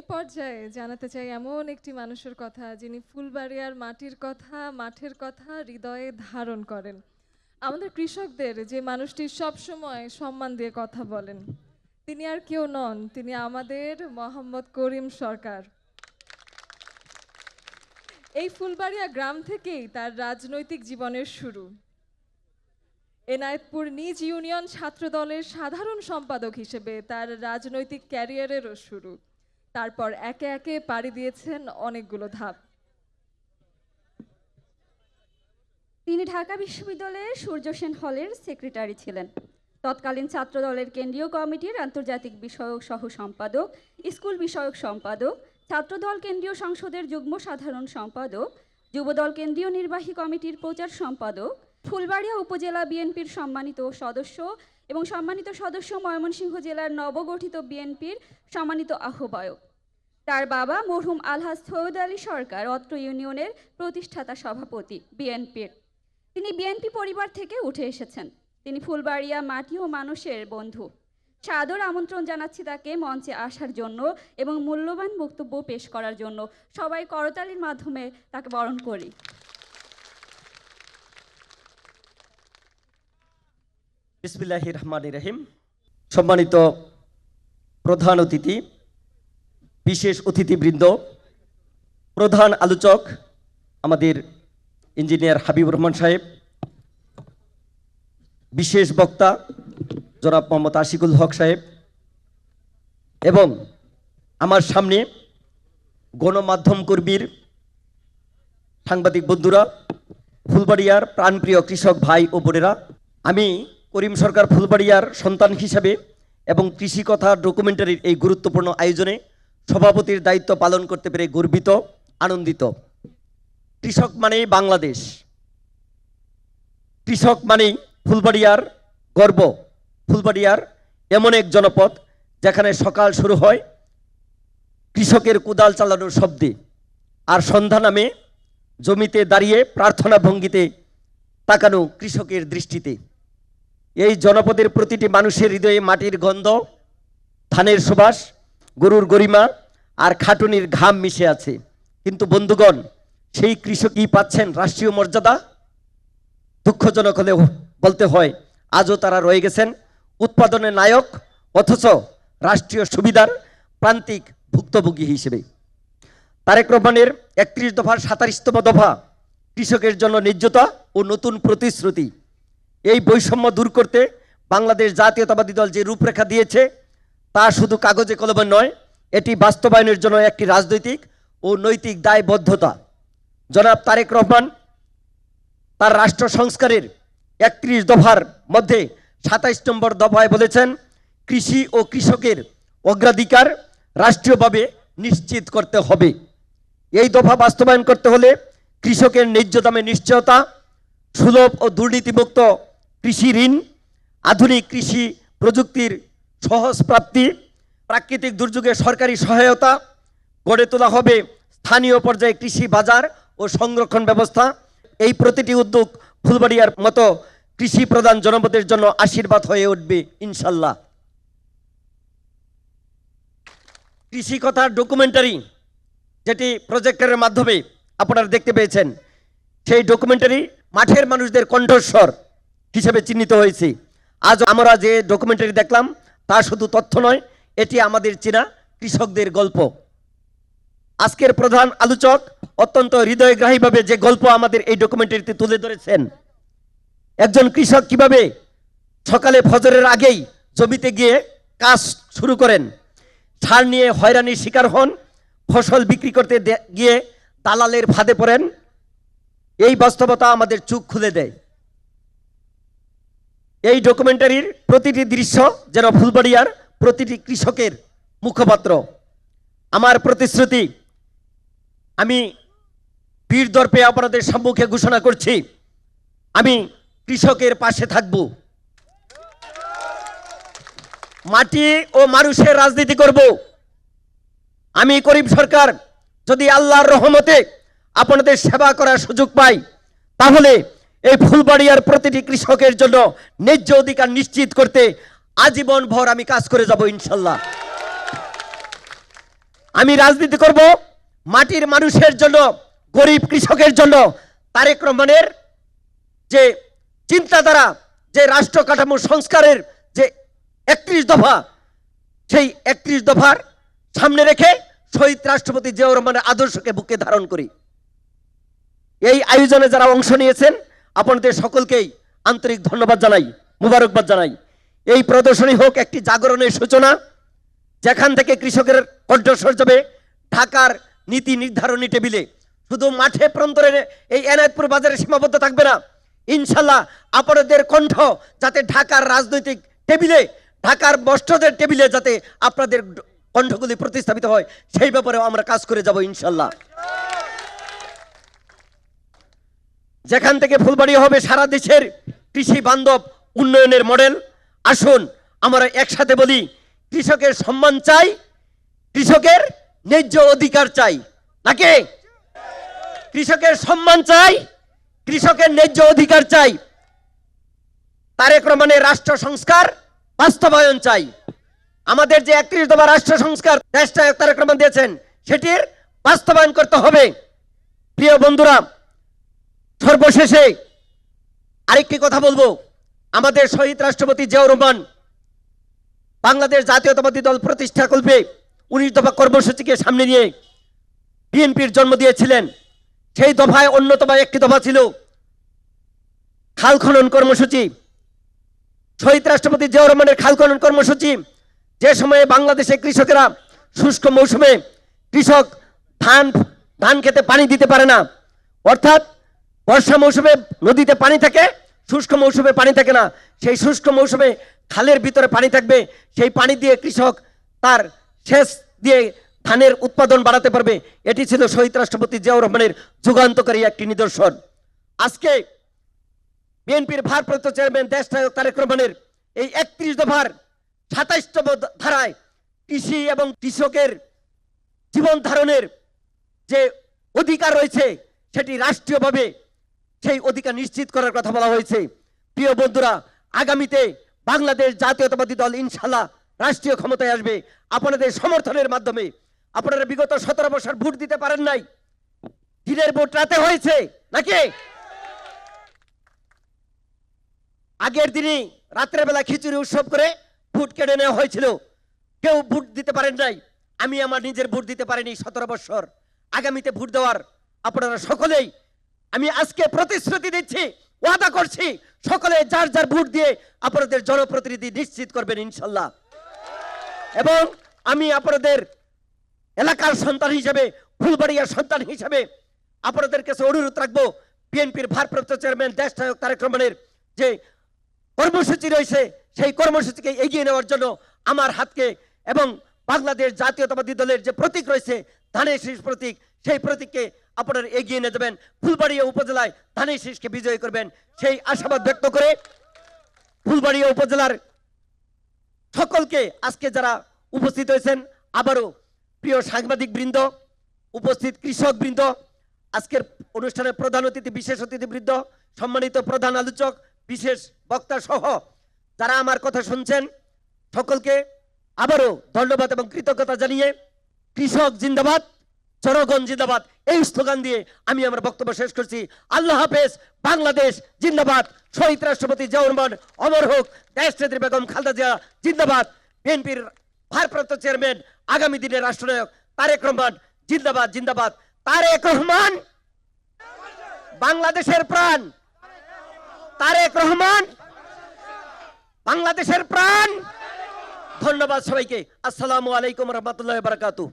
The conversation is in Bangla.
এই পর্যায়ে জানাতে চাই এমন একটি মানুষের কথা যিনি ফুলবাড়িয়ার মাটির কথা, মাঠের কথা হৃদয়ে ধারণ করেন। আমাদের কৃষকদের যে মানুষটি সবসময় সম্মান দিয়ে কথা বলেন, তিনি আর কেউ নন, তিনি আমাদের মোহাম্মদ করিম সরকার। এই ফুলবাড়িয়া গ্রাম থেকেই তার রাজনৈতিক জীবনের শুরু। এনায়েতপুর নিজ ইউনিয়ন ছাত্র দলের সাধারণ সম্পাদক হিসেবে তার রাজনৈতিক ক্যারিয়ারেরও শুরু। তারপর একে একে পাড়ি দিয়েছেন অনেকগুলো ধাপ। তিনি ঢাকা বিশ্ববিদ্যালয়ের সূর্য সেন হলের সেক্রেটারি ছিলেন। তৎকালীন ছাত্রদলের কেন্দ্রীয় কমিটির আন্তর্জাতিক বিষয়ক সহ সম্পাদক, স্কুল বিষয়ক সম্পাদক, ছাত্রদল কেন্দ্রীয় সংসদের যুগ্ম সাধারণ সম্পাদক, যুবদল কেন্দ্রীয় নির্বাহী কমিটির প্রচার সম্পাদক ফুলবাড়িয়া উপজেলা বিএনপির সম্মানিত সদস্য এবং সম্মানিত সদস্য ময়মনসিংহ জেলার নবগঠিত বিএনপির সম্মানিত আহ্বায়ক। তার বাবা মরহুম আলহাজ সৈয়দ আলী সরকার অত্র ইউনিয়নের প্রতিষ্ঠাতা সভাপতি বিএনপির। তিনি বিএনপি পরিবার থেকে উঠে এসেছেন। তিনি ফুলবাড়িয়া মাটি ও মানুষের বন্ধু। সাদর আমন্ত্রণ জানাচ্ছি তাকে মঞ্চে আসার জন্য এবং মূল্যবান বক্তব্য পেশ করার জন্য। সবাই করতালির মাধ্যমে তাকে বরণ করি। বিসমিল্লাহ রহমান রহিম সম্মানিত প্রধান অতিথি, বিশেষ অতিথিবৃন্দ, প্রধান আলোচক, আমাদের ইঞ্জিনিয়ার হাবিবুর রহমান সাহেব, বিশেষ বক্তা, জনাব মোহাম্মদ আশিকুল হক সাহেব এবং আমার সামনে গণমাধ্যম কর্মীর সাংবাদিক বন্ধুরা, ফুলবাড়িয়ার প্রাণপ্রিয় কৃষক ভাই ও বোনেরা, আমি করিম সরকার ফুলবাড়িয়ার সন্তান হিসাবে এবং কৃষি কথা ডকুমেন্টারির এই গুরুত্বপূর্ণ আয়োজনে সভাপতির দায়িত্ব পালন করতে পেরে গর্বিত, আনন্দিত। কৃষক মানেই বাংলাদেশ। কৃষক মানেই ফুলবাড়িয়ার গর্ব। ফুলবাড়িয়ার এমন এক জনপদ যেখানে সকাল শুরু হয় কৃষকের কুদাল চালানোর শব্দে আর সন্ধ্যা নামে জমিতে দাঁড়িয়ে প্রার্থনা ভঙ্গিতে তাকানো কৃষকের দৃষ্টিতে। এই জনপদের প্রতিটি মানুষের হৃদয়ে মাটির গন্ধ, ধানের সুবাস, গরুর গরিমা আর খাটুনির ঘাম মিশে আছে। কিন্তু বন্ধুগণ, সেই কৃষকই পাচ্ছেন রাষ্ট্রীয় মর্যাদা? দুঃখজনক হলে বলতে হয়, আজও তারা রয়ে গেছেন উৎপাদনের নায়ক, অথচ রাষ্ট্রীয় সুবিধার প্রান্তিক ভুক্তভোগী হিসেবে। তারেক রহমানের একত্রিশ দফার সাতারিশতম দফা কৃষকের জন্য ন্যায্যতা ও নতুন প্রতিশ্রুতি। এই বৈষম্য দূর করতে বাংলাদেশ জাতীয়তাবাদী দল যে রূপরেখা দিয়েছে, তা শুধু কাগজে কলমে নয়, এটি বাস্তবায়নের জন্য একটি রাজনৈতিক ও নৈতিক দায়বদ্ধতা। জনাব তারেক রহমান, তার রাষ্ট্র সংস্কারের একত্রিশ দফার মধ্যে সাতাইশ নম্বর দফায় বলেছেন, কৃষি ও কৃষকের অগ্রাধিকার রাষ্ট্রীয়ভাবে নিশ্চিত করতে হবে। এই দফা বাস্তবায়ন করতে হলে কৃষকের ন্যায্য দামে নিশ্চয়তা, সুলভ ও দুর্নীতিমুক্ত কৃষি ঋণ, আধুনিক কৃষি প্রযুক্তির সহজ প্রাপ্তি, প্রাকৃতিক দুর্যোগে সরকারি সহায়তা, গড়ে তোলা হবে স্থানীয় পর্যায়ে কৃষি বাজার ও সংরক্ষণ ব্যবস্থা। এই প্রতিটি উদ্যোগ ফুলবাড়িয়ার মতো কৃষি প্রধান জনপদের জন্য আশীর্বাদ হয়ে উঠবে, ইনশাল্লাহ। কৃষি কথার ডকুমেন্টারি, যেটি প্রজেক্টরের মাধ্যমে আপনারা দেখতে পেয়েছেন, সেই ডকুমেন্টারি মাঠের মানুষদের কণ্ঠস্বর। হিসেবে চিহ্নিত হয়েছে। আজ আমরা যে ডকুমেন্টারি দেখলাম, তা শুধু তথ্য নয়, এটি আমাদের চেনা কৃষকদের গল্প। আজকের প্রধান আলোচক অত্যন্ত হৃদয়গ্রাহীভাবে যে গল্প আমাদের এই ডকুমেন্টারিতে তুলে ধরেছেন। একজন কৃষক কীভাবে সকালে ফজরের আগেই জমিতে গিয়ে কাজ শুরু করেন, সার নিয়ে হয়রানির শিকার হন, ফসল বিক্রি করতে গিয়ে দালালের ফাঁদে পড়েন, এই বাস্তবতা আমাদের চোখ খুলে দেয়। এই ডকুমেন্টারির প্রতিটি দৃশ্য যেন ফুলবাড়িয়ার প্রতিটি কৃষকের মুখপাত্র। আমার প্রতিশ্রুতি, আমি বীর দর্পে আপনাদের সম্মুখে ঘোষণা করছি, আমি কৃষকের পাশে থাকব। মাটি ও মানুষের রাজনীতি করব। আমি করিম সরকার, যদি আল্লাহর রহমতে আপনাদের সেবা করার সুযোগ পাই, তাহলে এই ফুলবাড়িয়ার প্রতিটি কৃষকের জন্য ন্যায্য অধিকার নিশ্চিত করতে আজীবন ভর আমি কাজ করে যাব ইনশাল্লাহ। আমি রাজনীতি করব, মাটির মানুষের জন্য, গরিব কৃষকের জন্য তারেক রহমানের যে চিন্তাধারা, যে রাষ্ট্র কাঠামো সংস্কারের যে একত্রিশ দফা, সেই একত্রিশ দফার সামনে রেখে শহীদ রাষ্ট্রপতি জিয়াউর রহমানের আদর্শকে বুকে ধারণ করি। এই আয়োজনে যারা অংশ নিয়েছেন আপনাদের সকলকেই আন্তরিক ধন্যবাদ জানাই, মুবারকবাদ জানাই। এই প্রদর্শনী হোক একটি জাগরণের সূচনা, যেখান থেকে কৃষকের কণ্ঠস্বর যাবে, ঢাকার নীতি নির্ধারণী টেবিলে। শুধু মাঠে প্রান্তরে এই এনায়তপুর বাজারে সীমাবদ্ধ থাকবে না। ইনশাল্লাহ আপনাদের কণ্ঠ যাতে ঢাকার রাজনৈতিক টেবিলে, ঢাকার বস্ত্রদের টেবিলে যাতে আপনাদের কণ্ঠগুলি প্রতিস্থাপিত হয়, সেই ব্যাপারেও আমরা কাজ করে যাব ইনশাল্লাহ। যেখান থেকে ফুলবাড়ি হবে সারা দেশের কৃষি বান্ধব উন্নয়নের মডেল। আসুন, আমরা একসাথে বলি, কৃষকের সম্মান চাই, কৃষকের ন্যায্য অধিকার চাই। নাকি? কৃষকের সম্মান চাই, কৃষকের ন্যায্য অধিকার চাই। তারেক রহমানের রাষ্ট্র সংস্কার বাস্তবায়ন চাই। আমাদের যে একত্রিশ রাষ্ট্র সংস্কার, দেশটা তারেক রহমান দিয়েছেন, সেটির বাস্তবায়ন করতে হবে। প্রিয় বন্ধুরা সর্বশেষে আরেকটি কথা বলব। আমাদের শহীদ রাষ্ট্রপতি জিয়াউর রহমান বাংলাদেশ জাতীয়তাবাদী দল প্রতিষ্ঠা করবে উনিশ দফা কর্মসূচিকে সামনে নিয়ে বিএনপির জন্ম দিয়েছিলেন। সেই দফায় অন্যতম একটি দফা ছিল খাল খনন কর্মসূচি। শহীদ রাষ্ট্রপতি জিয়াউর রহমানের খাল খনন কর্মসূচি যে সময়ে বাংলাদেশে কৃষকেরা শুষ্ক মৌসুমে কৃষক ধান ধান খেতে পানি দিতে পারে না। অর্থাৎ বর্ষা মৌসুমে নদীতে পানি থাকে, শুষ্ক মৌসুমে পানি থাকে না। সেই শুষ্ক মৌসুমে খালের ভিতরে পানি থাকবে, সেই পানি দিয়ে কৃষক তার সেচ দিয়ে ধানের উৎপাদন বাড়াতে পারবে। এটি ছিল শহীদ রাষ্ট্রপতি জিয়াউর রহমানের যুগান্তকারী একটি নিদর্শন। আজকে বিএনপির ভারপ্রাপ্ত চেয়ারম্যান দেশ তারেক রহমানের এই একত্রিশ দফার সাতাইশতম ধারায় কৃষি এবং কৃষকের জীবন ধারণের যে অধিকার রয়েছে, সেটি রাষ্ট্রীয়ভাবে সেই অধিকার নিশ্চিত করার কথা বলা হয়েছে। প্রিয় বন্ধুরা, আগামীতে বাংলাদেশ জাতীয়তাবাদী দল ইনশাল্লাহ রাষ্ট্রীয় ক্ষমতায় আসবে। আপনাদের সমর্থনের মাধ্যমে। আপনারা বিগত সতেরো বছর ভোট দিতে পারেন নাই। দিনের ভোট রাতে হয়েছে, নাকি? আগের দিনই রাত্রের বেলা খিচুড়ি উৎসব করে ভোট কেড়ে নেওয়া হয়েছিল। কেউ ভোট দিতে পারেন নাই। আমি আমার নিজের ভোট দিতে পারিনি সতেরো বছর। আগামীতে ভোট দেওয়ার আপনারা সকলেই আমি আজকে প্রতিশ্রুতি দিচ্ছি, ওয়াদা করছি, সকলে যার যার ভোট দিয়ে আপনাদের জনপ্রতিনিধি নিশ্চিত করবেন ইনশাল্লাহ। এবং আমি আপনাদের এলাকার সন্তান হিসেবে, ফুলবাড়িয়ার সন্তান হিসেবে আপনাদের কাছে অনুরোধ রাখব, বিএনপির ভারপ্রাপ্ত চেয়ারম্যান দেশ নায়ক তারেক রহমানের যে কর্মসূচি রয়েছে, সেই কর্মসূচিকে এগিয়ে নেওয়ার জন্য আমার হাতকে এবং বাংলাদেশ জাতীয়তাবাদী দলের যে প্রতীক রয়েছে, ধানের শীষ প্রতীক সেই প্রতীককে আপনারা এগিয়ে নিয়ে যাবেন। ফুলবাড়িয়া উপজেলায় ধানের শীষকে বিজয়ী করবেন। সেই আশাবাদ ব্যক্ত করে ফুলবাড়িয়া উপজেলার সকলকে আজকে যারা উপস্থিত হয়েছেন, আবারও প্রিয় সাংবাদিক বৃন্দ উপস্থিত কৃষক বৃন্দ আজকের অনুষ্ঠানের প্রধান অতিথি, বিশেষ অতিথি বৃন্দ সম্মানিত প্রধান আলোচক, বিশেষ বক্তা সহ যারা আমার কথা শুনছেন, সকলকে আবারও ধন্যবাদ এবং কৃতজ্ঞতা জানিয়ে কৃষক জিন্দাবাদ। জনগণ জিন্দাবাদ। এই স্লোগান দিয়ে আমি আমার বক্তব্য শেষ করছি। আল্লাহ হাফেজ, বাংলাদেশ জিন্দাবাদ। শহীদ রাষ্ট্রপতি রহমান, অমর হোক, দেশ নেত্রী বেগম খালেদা জিয়া, জিন্দাবাদ। বিএনপির ভারপ্রাপ্ত চেয়ারম্যান, আগামী দিনের রাষ্ট্রনায়ক তারেক রহমান, জিন্দাবাদ জিন্দাবাদ। তারেক রহমান, বাংলাদেশের প্রাণ। তারেক রহমান, বাংলাদেশের প্রাণ। ধন্যবাদ সবাইকে। আসসালামু আলাইকুম রহমতুল্লাহ বারাকাতু